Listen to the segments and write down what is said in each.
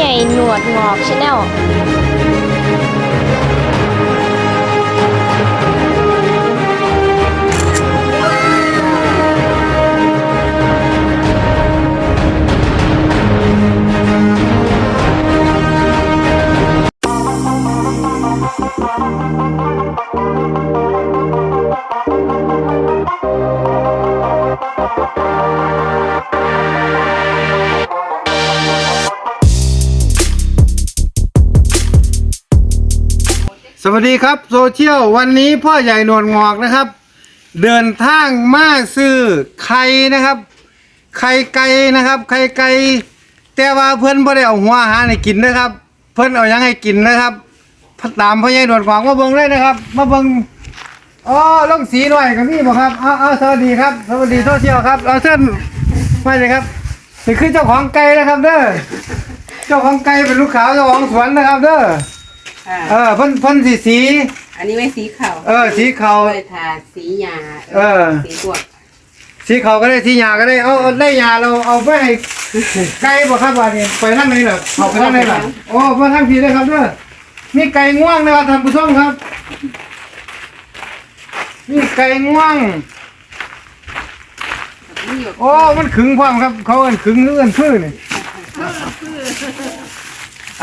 ใหญ่หนวดงอกชาแนล สวัสดีครับโซเชียลวันนี้พ่อใหญ่หนวดงอกนะครับ เดินทางมาซื้อไข่นะครับ ไข่ไก่นะครับ ไข่ไก่แต่ว่าเพื่อนบ่ได้เอาหัวอาหารให้กินนะครับ เพื่อนเอายังให้กินนะครับตามพ่อใหญ่หนวดงอกมาเบิ่งเลยนะครับ มาเบิ่งอ๋อลงสีหน่อยกับนี่บ่ครับเอาเอาสวัสดีครับ สวัสดีโซเชียลครับเอาเส้นมาเลยครับนี่คือเจ้าของไก่นะครับเด้อเจ้าของไก่เป็นลูกขาวเจ้าของสวนนะครับเด้อ ค่ะเออเพ่นเพ่นสีสี อันนี้ไม่สีขาวเออสีขาวเลยทาสีหยาเออสีบวกสีขาวก็ได้สีหยาก็ได้เอาเอาได้หยาเราเอาไปให้ไก่บ่ครับว่านี่ไปทางไหนเหรอเอาไปทางไหนล่ะโอ้มาทางพี่เลยครับเด้อมีไก่ง่วงนะครับท่านผู้ชมครับมีไก่ง่วง นี่อยู่โอ้ มันขึงพร้อมครับ เขาเอิ้นขึงหรือเอิ้นพื้นนี่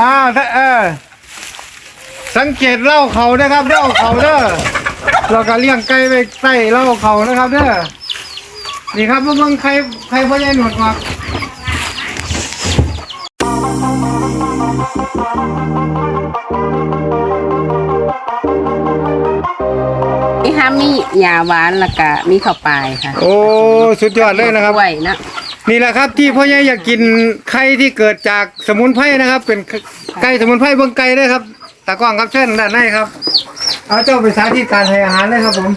อ้าวถ้าเออ สังเกตเล่าเขานะครับเล่าเขาเด้อเราก็เลี้ยงไก่ไปใต้เล่าเขานะครับเด้อนี่ครับเบิ่งใครใครพ่อใหญ่หนวดงอกนี่ฮามีหยาหวานแล้วก็มีข้าวปลายค่ะโอ้สุดยอดเลยนะครับ กล้วยนะนี่แหละครับที่พ่อใหญ่อยากกินไข่ที่เกิดจากสมุนไพรนะครับ เป็นไก่สมุนไพรเบิ่งไก่ด้วยครับ ตากล้องครับเช่นด้านในครับ เอาเจ้าไปสาธิตการให้อาหารเลยครับผม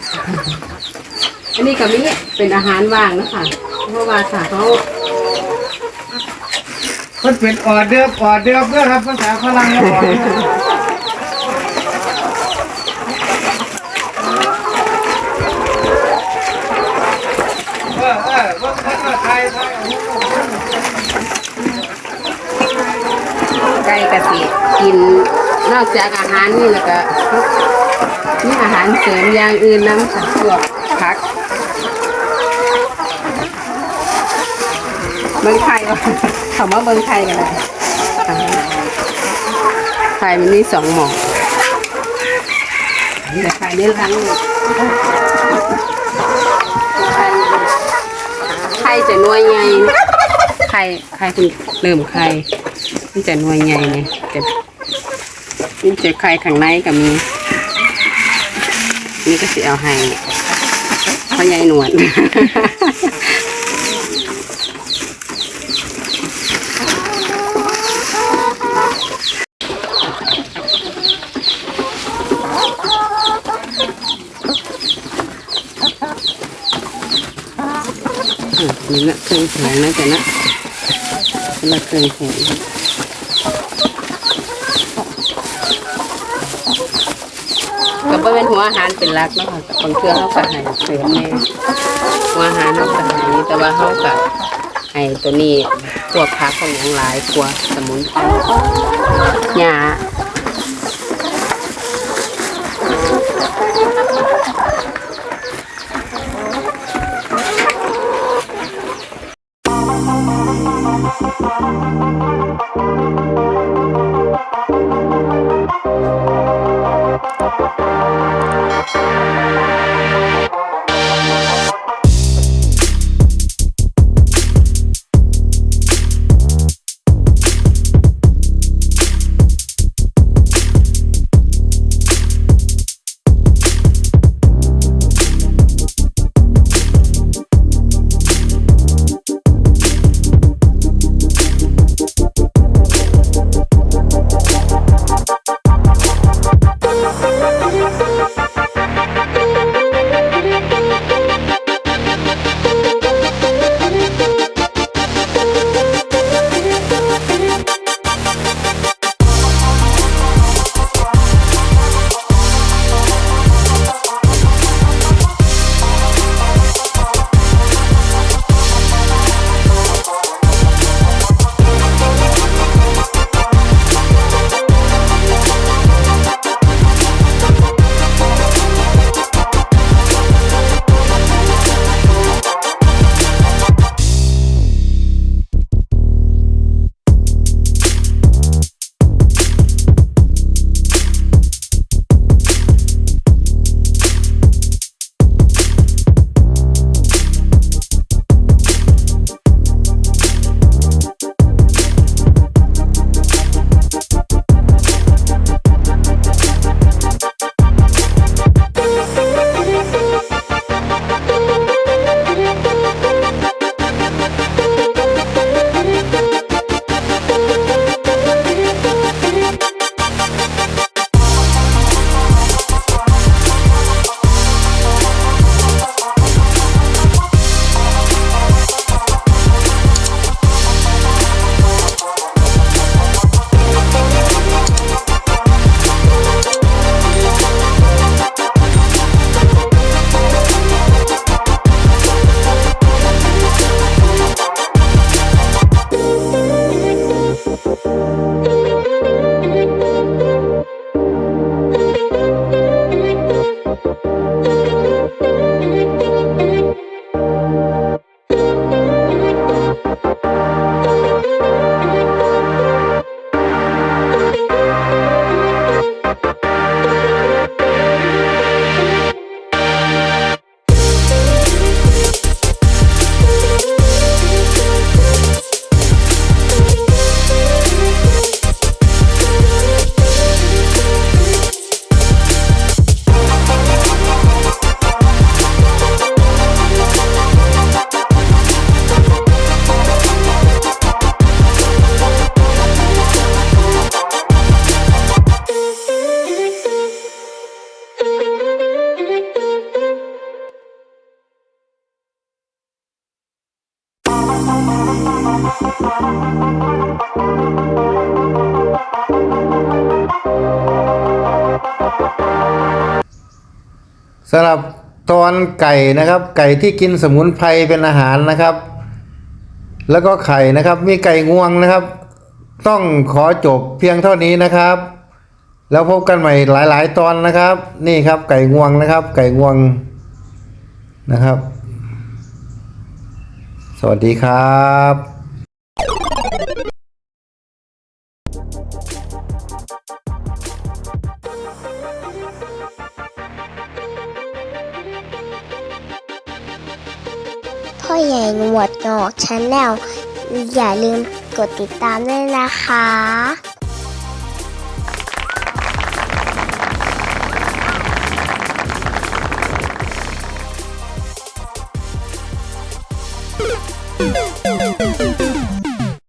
อันนี้ก็มีเป็นอาหารว่างนะคะเพราะว่าถ้าเขามันเป็นออเดิร์ฟออเดิร์ฟด้วยครับภาษาฝรั่งนะออเดิร์ฟเออเออว่าว่าไทยไทย ไก่กะทิกินน อกจากอาหารนี่แล้วก็มีอาหารเสริมอย่างอื่นน้ำค่ะพวกผักเบิ้งไข่วะเขามาเบิ้งไข่กันเลยไข่มันมีสองหมอกแต่ไข่ได้ล้างเลยไข่ไข่จะนวยใหญ่ไข่ไข่คุณเริ่มไข่มันจะนวยใหญ่เนี่ยจะ มันจะไข่ข้างในก็มี นี่ก็สิเอาให้พ่อใหญ่หนวดนี่ละเครื่องแข็งนะจ๊ะนะละเครื่องแข็ง ก็เป็นหัวอาหารเป็นหลักเนาะค่ะบางเทื่อเขาก็ให้เสริมในหัวอาหารเขาก็ให้แต่ว่าเขาก็ให้ตัวนี้พวกผักของอย่างหลายกลัวสมุนไพรหญ้า ไก่นะครับ ไก่ที่กินสมุนไพรเป็นอาหารนะครับ แล้วก็ไข่นะครับ มีไก่งวงนะครับ ต้องขอจบเพียงเท่านี้นะครับ แล้วพบกันใหม่หลาย ๆ ตอนนะครับ นี่ครับไก่งวงนะครับ ไก่งวงนะครับ สวัสดีครับ พ่อใหญ่หนวดงอกชาแนลอย่าลืมกดติดตามด้วยนะคะ